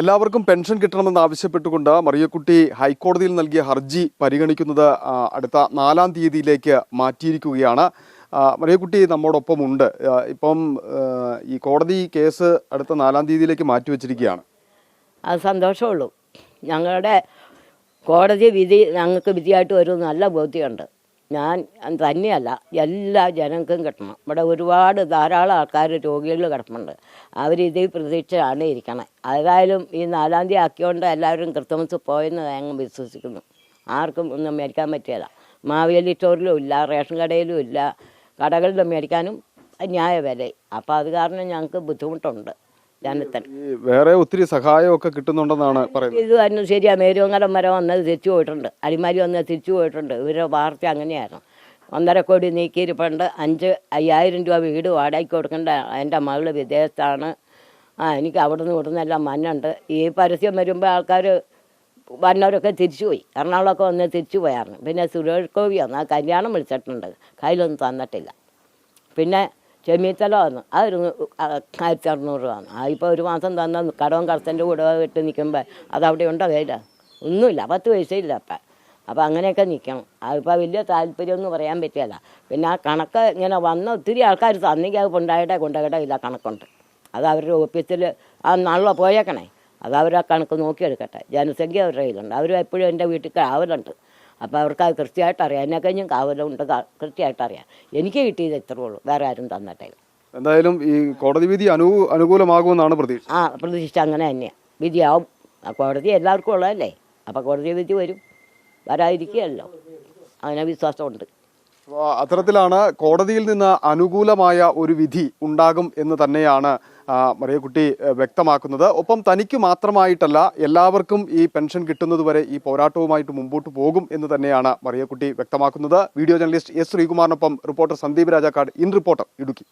എല്ലാവർക്കും പെൻഷൻ കിട്ടണമെന്ന് ആവശ്യപ്പെട്ടുകൊണ്ട് മറിയക്കുട്ടി ഹൈക്കോടതിയിൽ നൽകിയ ഹർജി പരിഗണിക്കുന്നത് അടുത്ത നാലാം തീയതിയിലേക്ക് മാറ്റിയിരിക്കുകയാണ്. മറിയക്കുട്ടി നമ്മോടൊപ്പം ഉണ്ട് ഇപ്പം ഈ കോടതി കേസ് അടുത്ത നാലാം തീയതിയിലേക്ക് മാറ്റിവെച്ചിരിക്കുകയാണ്. അത് സന്തോഷമുള്ളൂ. ഞങ്ങളുടെ കോടതി വിധി ഞങ്ങൾക്ക് വിധിയായിട്ട് ഒരു നല്ല ബോധ്യമുണ്ട്. ഞാൻ തന്നെയല്ല എല്ലാ ജനങ്ങൾക്കും കിട്ടണം. ഇവിടെ ഒരുപാട് ധാരാളം ആൾക്കാർ രോഗികൾ കിടപ്പുണ്ട്. അവരിതിൽ പ്രതീക്ഷയാണ് ഇരിക്കണേ. ഏതായാലും ഈ നാലാം തീയതി ആക്കിയോണ്ട് എല്ലാവരും ക്രിസ്തുമസ് പോയെന്ന് ഞങ്ങൾ വിശ്വസിക്കുന്നു. ആർക്കും ഒന്നും മേടിക്കാൻ പറ്റിയല്ല മാവേലി സ്റ്റോറിലും ഇല്ല റേഷൻ കടയിലും ഇല്ല. കടകളിലും മേടിക്കാനും ന്യായ വില അപ്പോൾ അത് കാരണം ഞങ്ങൾക്ക് ബുദ്ധിമുട്ടുണ്ട്. ജനത്തിന് വേറെ ഒത്തിരി സഹായമൊക്കെ കിട്ടുന്നുണ്ടെന്നാണ് പറയുന്നത്. ഇത് തന്നെ ശരിയാ മേരുവങ്ങരം വരെ വന്നത് തിരിച്ചു പോയിട്ടുണ്ട്. അടിമാലി വന്നത് തിരിച്ചു പോയിട്ടുണ്ട്. ഇവരുടെ വാർത്ത അങ്ങനെയായിരുന്നു. ഒന്നര കോടി നീക്കിയിരിപ്പുണ്ട്. അഞ്ച് അയ്യായിരം രൂപ വീട് വാടകയ്ക്ക് കൊടുക്കേണ്ട എന്റെ മകൾ വിദേശത്താണ്. ആ എനിക്ക് അവിടുന്ന് ഇവിടുന്ന് എല്ലാം മഞ്ഞുണ്ട്. ഈ പരസ്യം വരുമ്പോൾ ആൾക്കാർ വന്നവരൊക്കെ തിരിച്ചുപോയി എറണാകുളമൊക്കെ വന്ന് തിരിച്ചു പോയായിരുന്നു. പിന്നെ സുരേഷ് ഗോപി വന്ന് ആ കല്യാണം വിളിച്ചിട്ടുണ്ട്. കയ്യിലൊന്നും തന്നിട്ടില്ല. പിന്നെ ചെമ്മീത്തല വന്നു അതൊരു ആയിരത്തി അറുന്നൂറ് വന്നു ആ ഇപ്പോൾ ഒരു മാസം തന്ന കടവും കടത്തിന്റെ കൂടെ ഇട്ട് നിൽക്കുമ്പോൾ അവിടെ ഉണ്ടോ? കയ്യില്ല ഒന്നുമില്ല. പത്ത് പൈസയില്ല അപ്പം അപ്പോൾ അങ്ങനെയൊക്കെ നിൽക്കണം. അതിപ്പോൾ വലിയ താല്പര്യമൊന്നും പറയാൻ പറ്റില്ല. പിന്നെ ആ കണക്ക് ഇങ്ങനെ വന്ന ഒത്തിരി ആൾക്കാർ തന്നെങ്കിൽ അത് കൊണ്ടായിട്ടേ കൊണ്ടുപോയിട്ടേ ഇല്ല കണക്കുണ്ട്. അത് അവരുടെ ഓഫീസിൽ ആ നാളെ പോയേക്കണേ. അത് അവർ ആ കണക്ക് നോക്കിയെടുക്കട്ടെ. ജനസംഖ്യ അവരുടെ കയ്യിലുണ്ട്. അവർ എപ്പോഴും എന്റെ വീട്ടിൽ കാവലുണ്ട്. അപ്പോൾ അവർക്ക് അത് കൃത്യമായിട്ട് അറിയാം. എന്നെ കഴിഞ്ഞും കാവലുണ്ട് കൃത്യമായിട്ട് അറിയാം. എനിക്ക് കിട്ടിയത് ഇത്രേ ഉള്ളൂ. വേറെ ആരും തന്നിട്ടേ എന്തായാലും ഈ കോടതി വിധി അനു അനുകൂലമാകുമെന്നാണ് പ്രതീക്ഷ. ആ പ്രതീക്ഷിച്ച അങ്ങനെ തന്നെയാണ് വിധിയാവും. കോടതി എല്ലാവർക്കും ഉള്ളതല്ലേ? അപ്പോൾ കോടതി വിധി വരും. വരാതിരിക്കുകയല്ലോ. അങ്ങനെ വിശ്വാസമുണ്ട്. അത്തരത്തിലാണ് കോടതിയിൽ നിന്ന് അനുകൂലമായ ഒരു വിധി ഉണ്ടാകും എന്ന് തന്നെയാണ് മറിയക്കുട്ടി വ്യക്തമാക്കുന്നത്. ഒപ്പം തനിക്ക് മാത്രമായിട്ടല്ല എല്ലാവർക്കും ഈ പെൻഷൻ കിട്ടുന്നതുവരെ ഈ പോരാട്ടവുമായിട്ട് മുമ്പോട്ട് പോകും എന്ന് തന്നെയാണ് മറിയക്കുട്ടി വ്യക്തമാക്കുന്നത്. Video journalist S ശ്രീകുമാറിനൊപ്പം reporter Sandeep Rajakkad. In reporter Idukki.